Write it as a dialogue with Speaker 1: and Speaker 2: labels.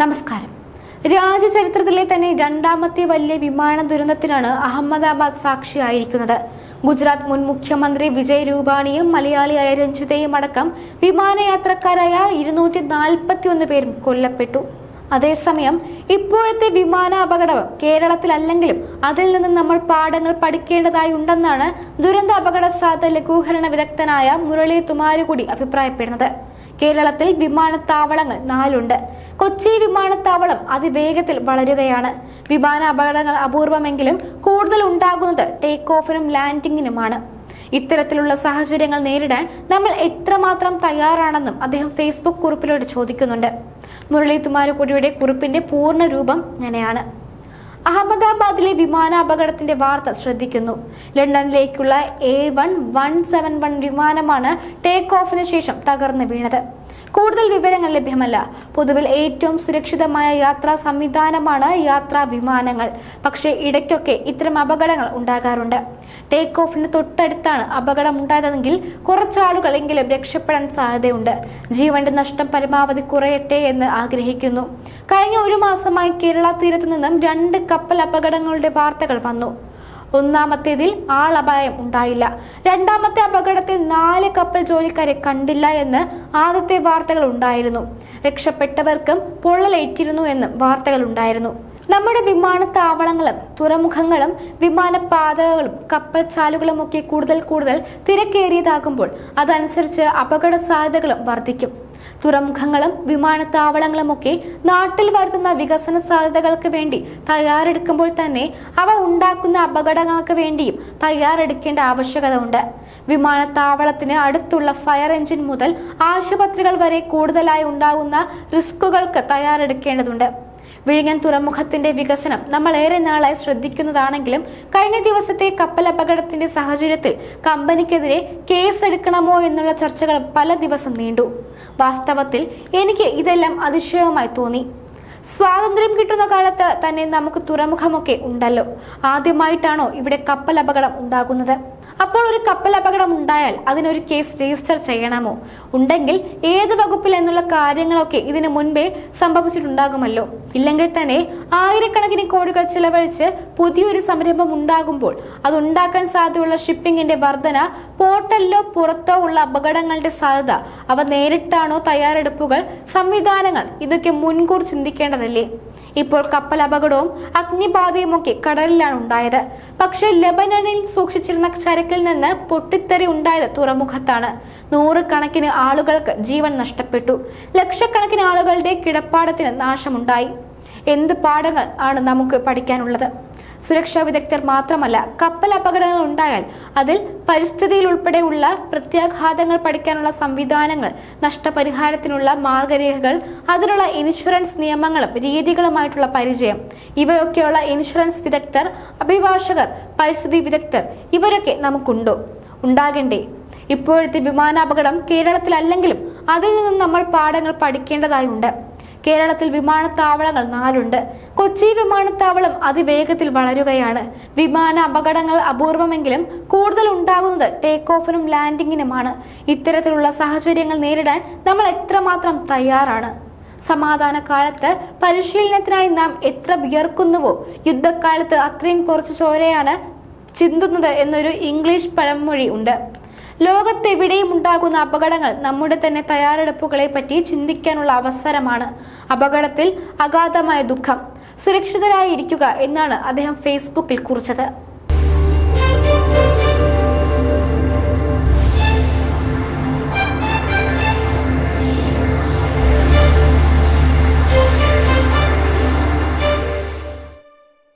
Speaker 1: നമസ്കാരം. രാജ്യചരിത്രത്തിലെ തന്നെ രണ്ടാമത്തെ വലിയ വിമാന ദുരന്തത്തിനാണ് അഹമ്മദാബാദ് സാക്ഷിയായിരിക്കുന്നത്. ഗുജറാത്ത് മുൻ മുഖ്യമന്ത്രി വിജയ് രൂപാണിയും മലയാളിയായ രഞ്ജിതയും അടക്കം വിമാനയാത്രക്കാരായ ഇരുന്നൂറ്റി നാൽപ്പത്തി ഒന്ന് പേരും കൊല്ലപ്പെട്ടു. അതേസമയം ഇപ്പോഴത്തെ വിമാന അപകടം കേരളത്തിലല്ലെങ്കിലും അതിൽ നിന്ന് നമ്മൾ പാഠങ്ങൾ പഠിക്കേണ്ടതായി ഉണ്ടെന്നാണ് ദുരന്ത അപകട സാധ്യത ലഘൂകരണ വിദഗ്ധനായ മുരളി തുമാരുകൂടി അഭിപ്രായപ്പെടുന്നത്. കേരളത്തിൽ വിമാനത്താവളങ്ങൾ നാലുണ്ട്. കൊച്ചി വിമാനത്താവളം അതിവേഗത്തിൽ വളരുകയാണ്. വിമാന അപകടങ്ങൾ അപൂർവമെങ്കിലും കൂടുതൽ ഉണ്ടാകുന്നത് ടേക്ക് ഓഫിനും ലാൻഡിങ്ങിനുമാണ് ഇത്തരത്തിലുള്ള സാഹചര്യങ്ങൾ നേരിടാൻ നമ്മൾ എത്രമാത്രം തയ്യാറാണെന്നും അദ്ദേഹം ഫേസ്ബുക്ക് കുറിപ്പിലൂടെ ചോദിക്കുന്നുണ്ട്. മുരളി തുമാരുകുടിയുടെ കുറിപ്പിന്റെ പൂർണ രൂപം ഇങ്ങനെയാണ്. അഹമ്മദാബാദിലെ വിമാനാപകടത്തിന്റെ വാർത്ത ശ്രദ്ധിക്കുന്നു. ലണ്ടനിലേക്കുള്ള A one one seven one വിമാനമാണ് ടേക്ക് ഓഫിന് ശേഷം തകർന്നു വീണത്. കൂടുതൽ വിവരങ്ങൾ ലഭ്യമല്ല. പൊതുവിൽ ഏറ്റവും സുരക്ഷിതമായ യാത്രാ സംവിധാനമാണ് യാത്രാ വിമാനങ്ങൾ. പക്ഷേ ഇടയ്ക്കൊക്കെ ഇത്തരം അപകടങ്ങൾ ഉണ്ടാകാറുണ്ട്. ടേക്ക് ഓഫിന് തൊട്ടടുത്താണ് അപകടം ഉണ്ടായതെങ്കിൽ കുറച്ചാളുകളെങ്കിലും രക്ഷപ്പെടാൻ സാധ്യതയുണ്ട്. ജീവന്റെ നഷ്ടം പരമാവധി കുറയട്ടെ എന്ന് ആഗ്രഹിക്കുന്നു. കഴിഞ്ഞ ഒരു മാസമായി കേരള തീരത്തു നിന്നും രണ്ട് കപ്പൽ അപകടങ്ങളുടെ വാർത്തകൾ വന്നു. ഒന്നാമത്തേതിൽ ആളപായം ഉണ്ടായില്ല. രണ്ടാമത്തെ അപകടത്തിൽ നാല് കപ്പൽ ജോലിക്കാരെ കണ്ടില്ല എന്ന് ആദ്യത്തെ വാർത്തകൾ ഉണ്ടായിരുന്നു. രക്ഷപ്പെട്ടവർക്കും പൊള്ളലേറ്റിരുന്നു എന്ന് വാർത്തകൾ ഉണ്ടായിരുന്നു. നമ്മുടെ വിമാനത്താവളങ്ങളും തുറമുഖങ്ങളും വിമാനപാതകളും കപ്പൽ ചാലുകളും ഒക്കെ കൂടുതൽ കൂടുതൽ തിരക്കേറിയതാകുമ്പോൾ അതനുസരിച്ച് അപകട സാധ്യതകളും വർദ്ധിക്കും. തുറമുഖങ്ങളും വിമാനത്താവളങ്ങളും ഒക്കെ നാട്ടിൽ വരുത്തുന്ന വികസന സാധ്യതകൾക്ക് വേണ്ടി തയ്യാറെടുക്കുമ്പോൾ തന്നെ അവ ഉണ്ടാക്കുന്ന അപകടങ്ങൾക്ക് വേണ്ടിയും തയ്യാറെടുക്കേണ്ട ആവശ്യകത ഉണ്ട് വിമാനത്താവളത്തിന് അടുത്തുള്ള ഫയർ എഞ്ചിൻ മുതൽ ആശുപത്രികൾ വരെ കൂടുതലായി ഉണ്ടാകുന്ന റിസ്കുകൾക്ക് തയ്യാറെടുക്കേണ്ടതുണ്ട്. വിഴിഞ്ഞൻ തുറമുഖത്തിന്റെ വികസനം നമ്മൾ ഏറെ നാളായി ശ്രദ്ധിക്കുന്നതാണെങ്കിലും കഴിഞ്ഞ ദിവസത്തെ കപ്പൽ അപകടത്തിന്റെ സാഹചര്യത്തിൽ കമ്പനിക്കെതിരെ കേസ് എടുക്കണമോ എന്നുള്ള ചർച്ചകൾ പല ദിവസം നീണ്ടു. വാസ്തവത്തിൽ എനിക്ക് ഇതെല്ലാം അതിശയമായി തോന്നി. സ്വാതന്ത്ര്യം കിട്ടുന്ന കാലത്ത് തന്നെ നമുക്ക് തുറമുഖമൊക്കെ ഉണ്ടല്ലോ. ആദ്യമായിട്ടാണോ ഇവിടെ കപ്പൽ അപകടം ഉണ്ടാകുന്നത്? അപ്പോൾ ഒരു കപ്പൽ അപകടം ഉണ്ടായാൽ അതിനൊരു കേസ് രജിസ്റ്റർ ചെയ്യണമോ? ഉണ്ടെങ്കിൽ ഏത് വകുപ്പിൽ എന്നുള്ള കാര്യങ്ങളൊക്കെ ഇതിനു മുൻപേ സംഭവിച്ചിട്ടുണ്ടാകുമല്ലോ. ഇല്ലെങ്കിൽ തന്നെ ആയിരക്കണക്കിന് കോടികൾ ചിലവഴിച്ച് പുതിയൊരു സംരംഭം ഉണ്ടാകുമ്പോൾ അതുണ്ടാക്കാൻ സാധ്യതയുള്ള ഷിപ്പിംഗിന്റെ വർധന പോർട്ടലിലോ പുറത്തോ ഉള്ള അപകടങ്ങളുടെ സാധ്യത അവ നേരിട്ടാണോ തയ്യാറെടുപ്പുകൾ സംവിധാനങ്ങൾ ഇതൊക്കെ മുൻകൂർ ചിന്തിക്കേണ്ടതല്ലേ? ഇപ്പോൾ കപ്പൽ അപകടവും അഗ്നിബാധയും ഒക്കെ കടലിലാണ് ഉണ്ടായത്. പക്ഷേ ലെബനനിൽ സൂക്ഷിച്ചിരുന്ന ചരക്കിൽ നിന്ന് പൊട്ടിത്തെറി ഉണ്ടായത് തുറമുഖത്താണ്. നൂറുകണക്കിന് ആളുകൾക്ക് ജീവൻ നഷ്ടപ്പെട്ടു. ലക്ഷക്കണക്കിന് ആളുകളുടെ കിടപ്പാടത്തിന് നാശമുണ്ടായി. എന്ത് പാഠങ്ങൾ ആണ് നമുക്ക് പഠിക്കാനുള്ളത്? സുരക്ഷാ വിദഗ്ധർ മാത്രമല്ല കപ്പൽ അപകടങ്ങൾ ഉണ്ടായാൽ അതിൽ പരിസ്ഥിതിയിൽ ഉൾപ്പെടെയുള്ള പ്രത്യാഘാതങ്ങൾ പഠിക്കാനുള്ള സംവിധാനങ്ങൾ നഷ്ടപരിഹാരത്തിനുള്ള മാർഗരേഖകൾ അതിനുള്ള ഇൻഷുറൻസ് നിയമങ്ങളും രീതികളുമായിട്ടുള്ള പരിചയം. ഇവയൊക്കെയുള്ള ഇൻഷുറൻസ് വിദഗ്ധർ അഭിഭാഷകർ പരിസ്ഥിതി വിദഗ്ധർ ഇവരൊക്കെ നമുക്കുണ്ടോ? ഉണ്ടാകണ്ടേ. ഇപ്പോഴത്തെ വിമാനാപകടം കേരളത്തിലല്ലെങ്കിലും അതിൽ നിന്നും നമ്മൾ പാഠങ്ങൾ പഠിക്കേണ്ടതായുണ്ട്. കേരളത്തിൽ വിമാനത്താവളങ്ങൾ നാലുണ്ട്. കൊച്ചി വിമാനത്താവളം അതിവേഗത്തിൽ വളരുകയാണ്. വിമാന അപകടങ്ങൾ അപൂർവമെങ്കിലും കൂടുതൽ ഉണ്ടാകുന്നത് ടേക്ക് ഓഫിനും ലാൻഡിങ്ങിനുമാണ് ഇത്തരത്തിലുള്ള സാഹചര്യങ്ങൾ നേരിടാൻ നമ്മൾ എത്രമാത്രം തയ്യാറാണ്? സമാധാന കാലത്ത് പരിശീലനത്തിനായി നാം എത്ര വിയർക്കുന്നുവോ? യുദ്ധക്കാലത്ത് അത്രയും കുറച്ച് ചോരയാണ് ചിന്തുന്നത് എന്നൊരു ഇംഗ്ലീഷ് പഴമൊഴി ഉണ്ട്. ലോകത്തെവിടെയും ഉണ്ടാകുന്ന അപകടങ്ങൾ നമ്മുടെ തന്നെ തയ്യാറെടുപ്പുകളെ പറ്റി ചിന്തിക്കാനുള്ള അവസരമാണ്. അപകടത്തിൽ അഗാധമായ ദുഃഖം. സുരക്ഷിതരായിരിക്കുക എന്നാണ് അദ്ദേഹം ഫേസ്ബുക്കിൽ കുറിച്ചത്.